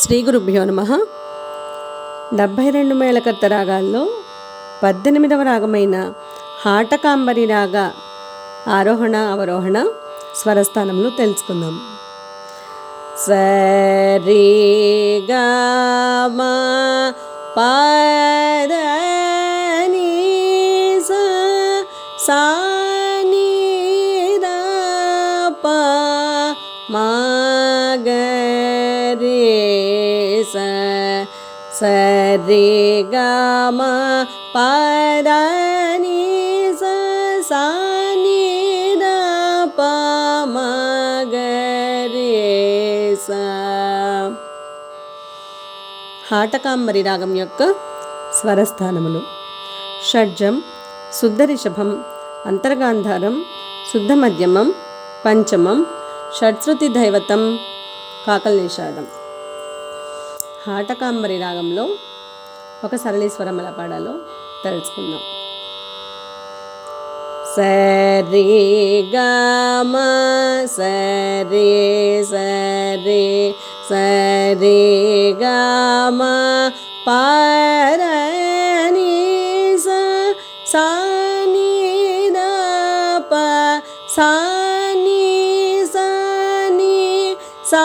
శ్రీ గురుభ్యో నమ. డెబ్భై రెండు మేళకర్త రాగాల్లో పద్దెనిమిదవ రాగమైన హాటకాంబరి రాగ ఆరోహణ అవరోహణ స్వరస్థానంలో తెలుసుకుందాం. సరి మా పద ని సా మా గ రే సరే గ పదని పద స సా ని రే హాటకాంబరి రాగం యొక్క స్వరస్థానములు. షడ్జం శుద్ధ రిషభం అంతర్గాంధారం శుద్ధ మధ్యమం పంచమం షడ్శ్రుతి దైవతం కాకల్ నిషాదం హాటకాంబరి రాగంలో ఒక సరళీస్వరం ఎలా పాడాలో తెలుసుకుందాం సరి గమ సరి సరి సరి గమ పరని స సాని ప సాని సాని సా